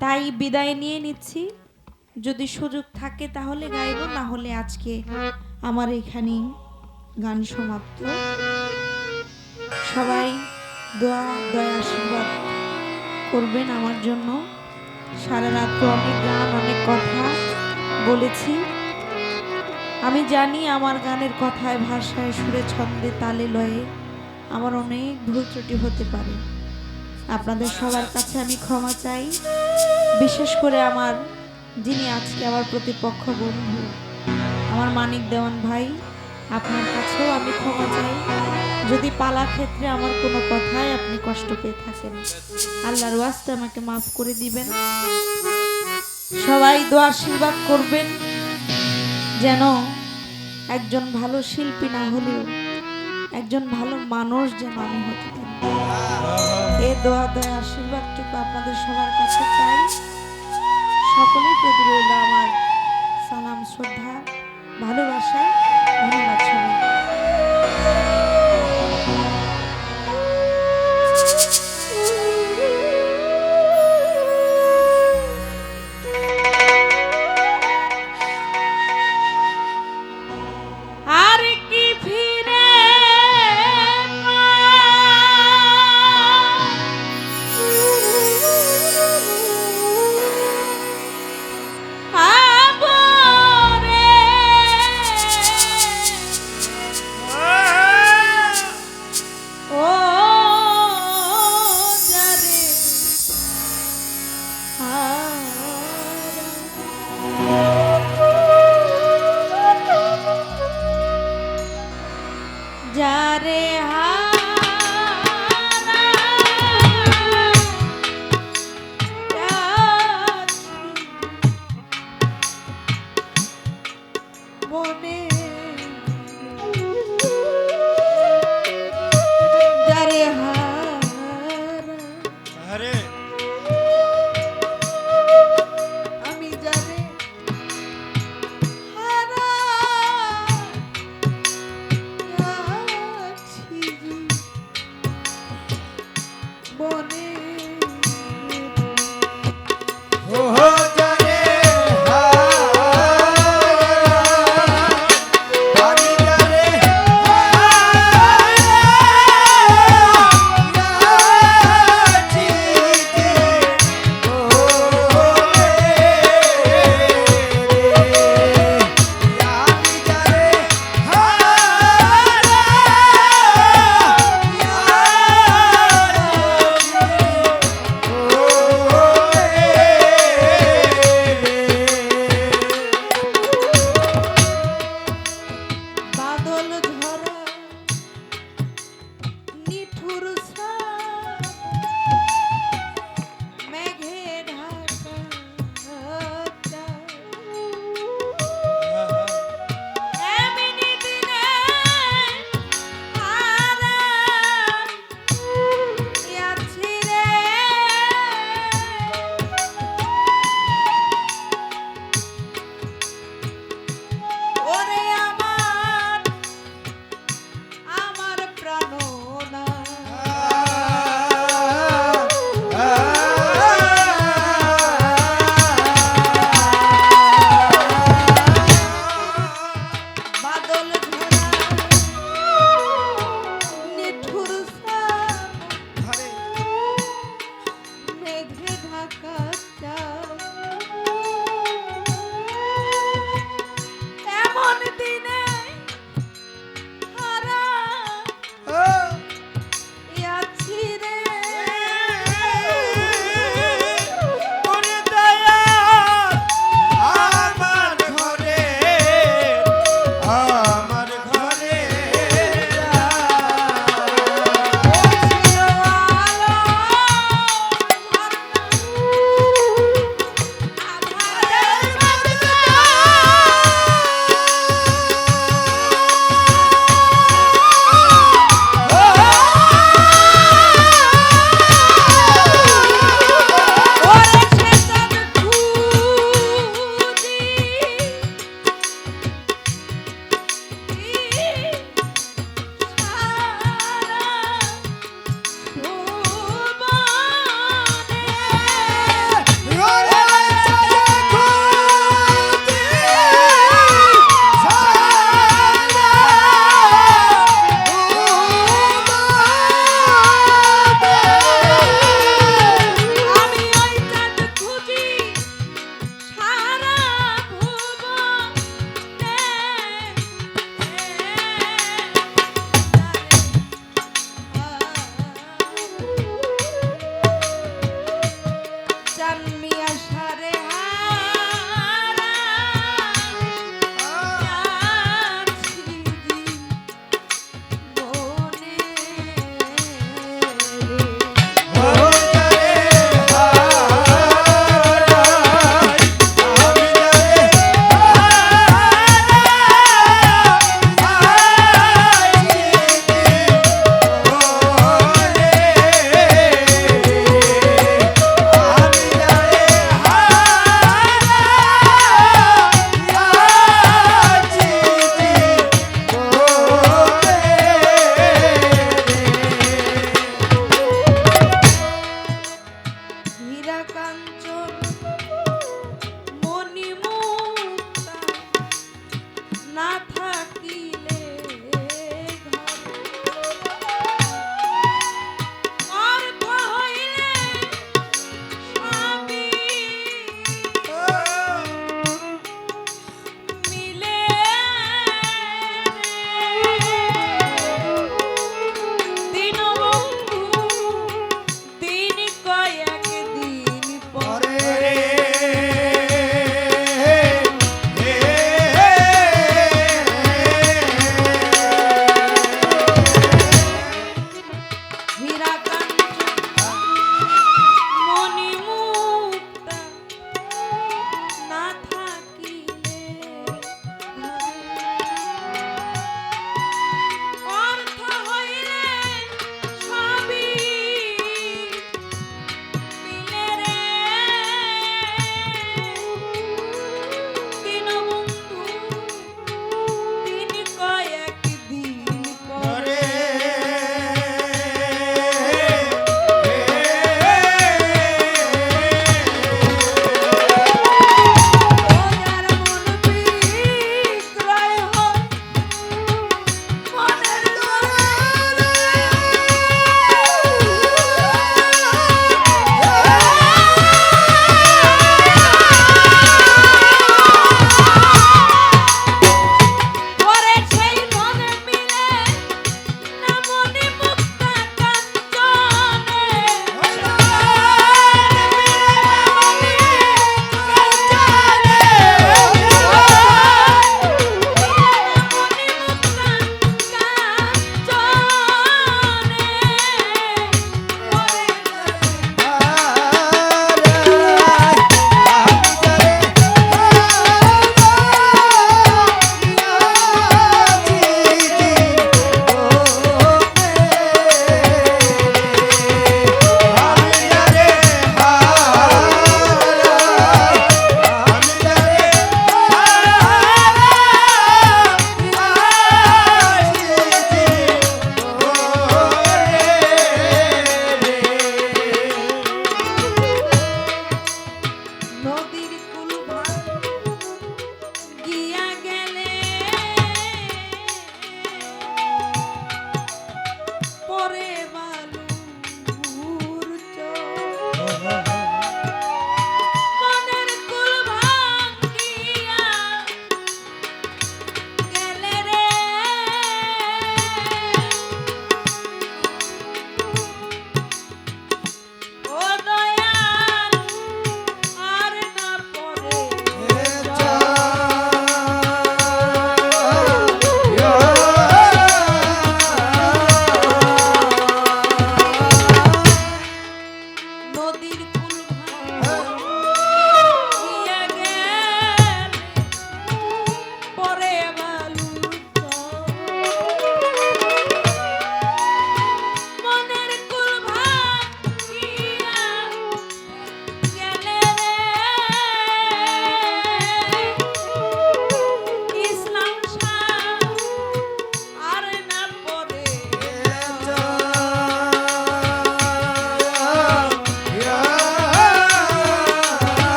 তাই বিদায় নিয়ে নিচ্ছি। যদি সুযোগ থাকে তাহলে গাইব, না হলে আজকে আমার এখানেই গান সমাপ্ত। সবাই দোয়া, দয়া, আশীর্বাদ করবেন আমার জন্য। সারা রাত্র অনেক গান, অনেক কথা বলেছি। আমি জানি আমার গানের কথায়, ভাষায়, সুরে, ছন্দে, তালে, লয়ে আমার অনেক ভুল ত্রুটি হতে পারে। আপনাদের সবার কাছে আমি ক্ষমা চাই। বিশেষ করে আমার যিনি আজকে আমার প্রতিপক্ষ বন্ধু, আমার মানিক দেওয়ান ভাই, আপনার কাছেও আমি ক্ষমা চাই। যদি পালা ক্ষেত্রে আমার কোনো কথায় আপনি কষ্ট পেয়ে থাকেন, আল্লাহর ওয়াস্তে আমাকে মাফ করে দিবেন। সবাই দোয়া আশীর্বাদ করবেন, যেন একজন ভালো শিল্পী না হলেও একজন ভালো মানুষ যেন আমি হতে পারি। এ দোয়া দয়া আশীর্বাদটুকু আপনাদের সবার কাছে চাই। সকলের প্রতি রইল আমার সালাম, শ্রদ্ধা, ভালোবাসা, ধন্যবাদ সবাই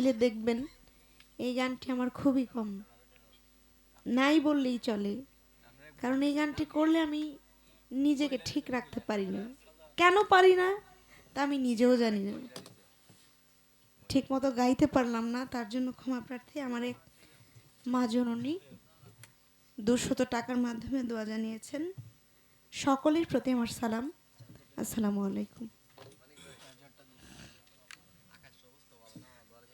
দিলে দেখবেন এই গানটি আমার খুবই কম। নাই বললেই চলে। কারণ এই গানটি করলে আমি নিজেকে ঠিক রাখতে পারি না। কেন পারি না? তা আমি নিজেও জানি না। ঠিক মতো গাইতে পারলাম না, তার জন্য ক্ষমা প্রার্থী আমার এক মা জননী দুশত টাকার মাধ্যমে দোয়া জানিয়েছেন। সকলের প্রতি আমার সালাম। আসসালামু আলাইকুম।